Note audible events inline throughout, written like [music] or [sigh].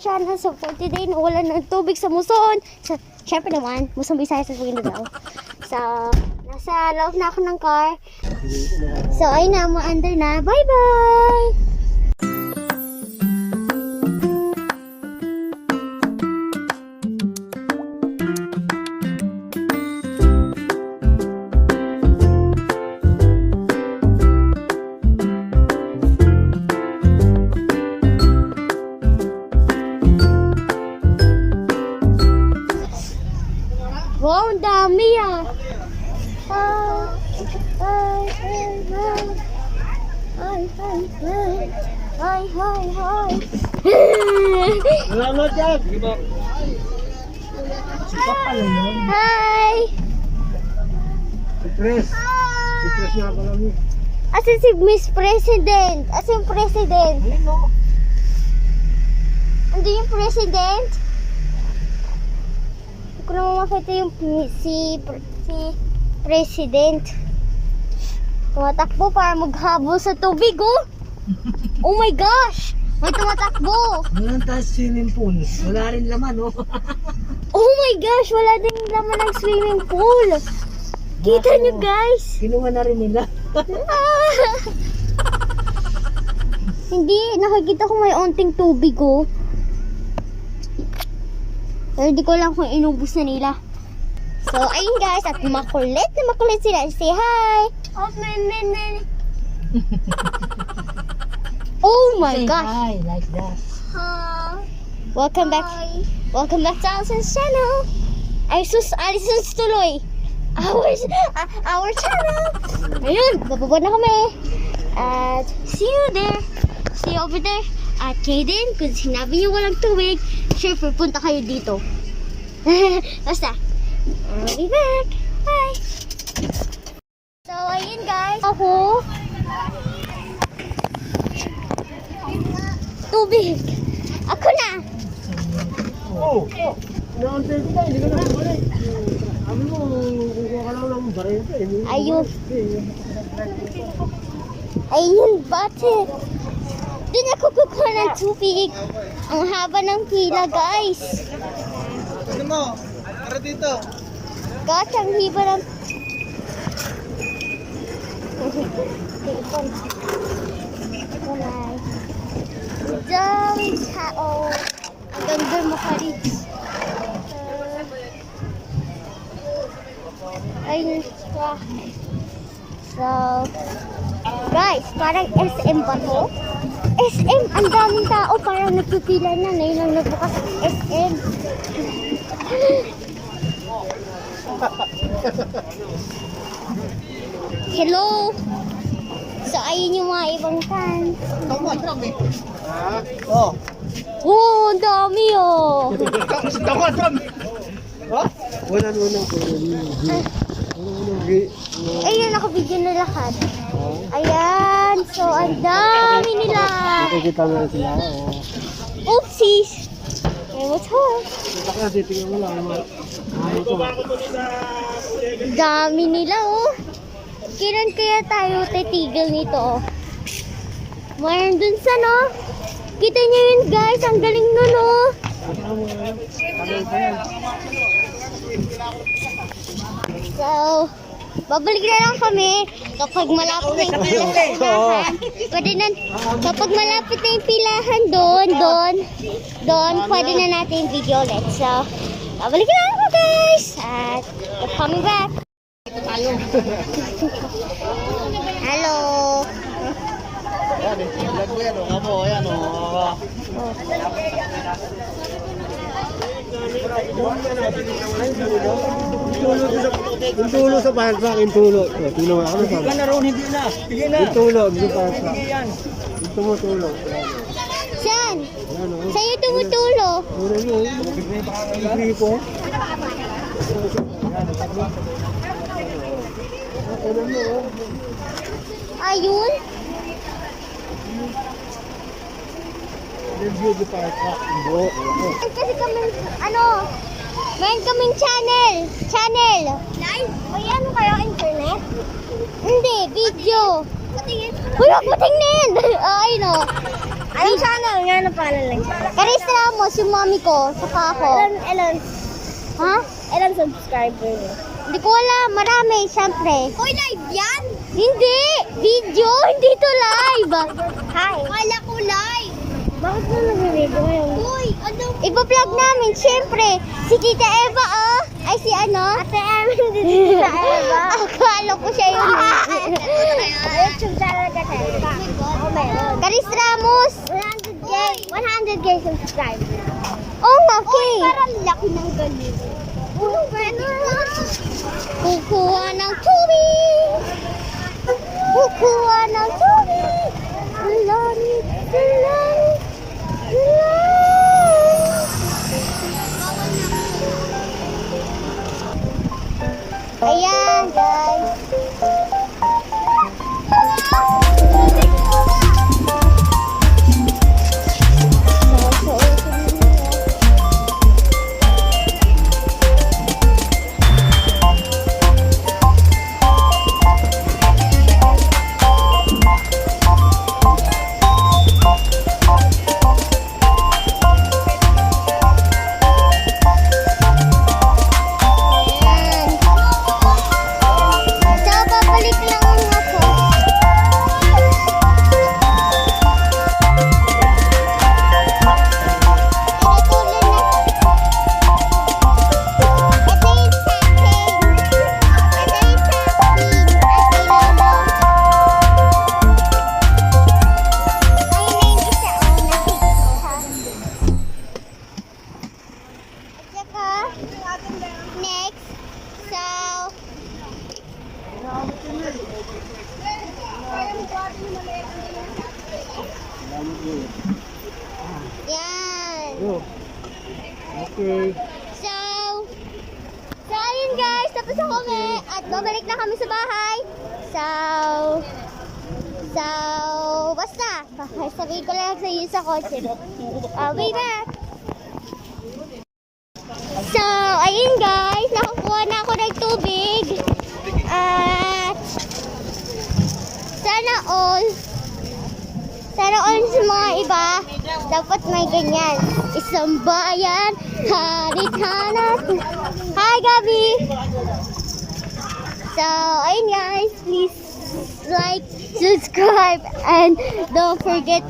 channel. So for today, nawala ng tubig sa Muson. So, syempre naman, Muson Bisaya sa daw. So, nasa loob na ako ng car. So, ayun na, mo-under na. Bye-bye! Ang dami ah. Ay, ay, ay, ay. Ay, ay, ay. Ay, ay, ay. Salamat yan. Sipa pala yun. Hi! Si Chris. Si Chris nga pala mo. Asan si Miss President? Asan yung President? Ayun no. Ando yung President? Ko naman makita yung si, si President. Tumatakbo para maghabol sa tubig, oh! [laughs] Oh my gosh! May tumatakbo! Walang tayo swimming pool. Wala rin laman oh. [laughs] Oh my gosh! Wala din laman ng swimming pool! Kita nyo, guys! Kinuha na rin nila. Ah! [laughs] Hindi, nakikita ko may onting tubig, oh. Pero di ko lang kung inubos na nila. So, ayun guys, at makulit na makulit sila. Say hi! Oh, men, men, men. oh my gosh! Hi, like that. Welcome back. Welcome back to Alison's channel. Ay, sus, Alison's tuloy. Our, uh, our channel. Ayun, bababa na kami. At see you there. See you over there. At din, kung sinabi niyo walang tubig, sure, pupunta kayo dito. [laughs] Basta. I'll be back. Bye. So, ayun guys. Ako. Tubig. Ako na. Oh. Naantay ko tayo. Hindi ka na balik. Sabi mo, kukuha ka lang ng eh. Ayun. Ayun, bate. Doon ako kukuha ng tubig. Ang haba ng pila, guys. Ano mo? Tara dito. Gosh, ang hiba ng... Daming tao. Ang ganda mo ka rin. Ayun siya. So, guys, parang SM ba to? SM, ang daming tao, parang nagpipila na. Ngayon lang nagbukas ang SM. [laughs] Hello! So, ayun yung mga ibang fans. Ha? Oh. Oh, ang dami oh! Tama, tama. Ha? Wala na wala ko. Ayun, nakabidyo na lahat. So ang dami nila. Nakikita na rin sila. Oopsies! Hey, what's up? Mo? Dami nila oh. Kailan kaya tayo titigil nito oh? Mayroon dun sa no? Kita niyo yun guys, ang galing nun oh. So, babalik na lang kami kapag malapit na yung pilahan. Pwede na, kapag malapit na yung pilahan doon, doon, doon, pwede na natin video ulit. So, babalik na lang ako guys. At, we're coming back. [laughs] Hello. Yan eh. Vlog mo yan o. Kamo, yan o. Yung tulo sa parkbank, yung tulo. Ito, Tulo ako na sabi. na ron, hindi na. Sige na. Yung tulo, yung yan. Yung tumutulo. Saan? Yan o. Sa'yo tumutulo. Tulo yun. Yung gripo. Mo, oh. Ayun. Yung beauty parkbank. Yung buo. Oh. Kasi kami, ano, mayroon kaming channel. Channel. Live? May ano kayo, internet? Hindi, video. Patingin. Huwag mo tingnin. [laughs] Ay, no. Anong channel nga na pala lang? Karis Ramos, yung mami ko, saka ako. Ilan, ilan? Ha? Ilan subscriber mo? Hindi ko alam, marami, syempre. Hoy, live yan? Hindi! Video! Hindi to live! Hi! Kala ko live! Bakit mo nag-video ngayon? Uy, Ipa-vlog namin, syempre. Si Tita Eva, oh. Ay, si ano? Ate Emin, si Tita Eva. [laughs] Akala ko siya yun. YouTube channel ka. Ako meron. Karis Ramos. 100k. 100k subscribers. Oh, nga, Kay. parang laki ng ganun. Oh, pwede tapos na kami at babalik na kami sa bahay. So, so, basta, sabihin ko lang sa iyo sa kotse. I'll be back. So, ayun guys, nakakuha na ako ng tubig. At, sana all, sana all sa mga iba, dapat may ganyan. Isang bayan, harita natin. Hi, Gabi! So, ayun guys, please like, subscribe, and don't forget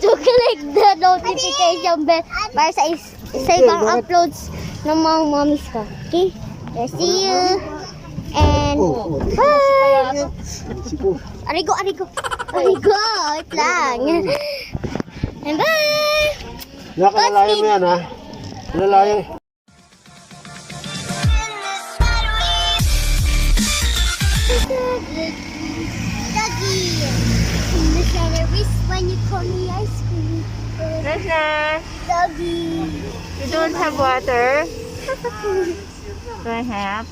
to [laughs] click the notification bell para sa, is- sa ibang uploads ng mga mommies ko. Okay? See you! And, bye! Sipo. Arigo, arigo. Arigo, wait lang. And bye! Nakalalayan mo yan ha. Nalalayan. Doggy. The center when you call me ice cream. Nana, Doggy. you don't have water? [laughs] Do I have?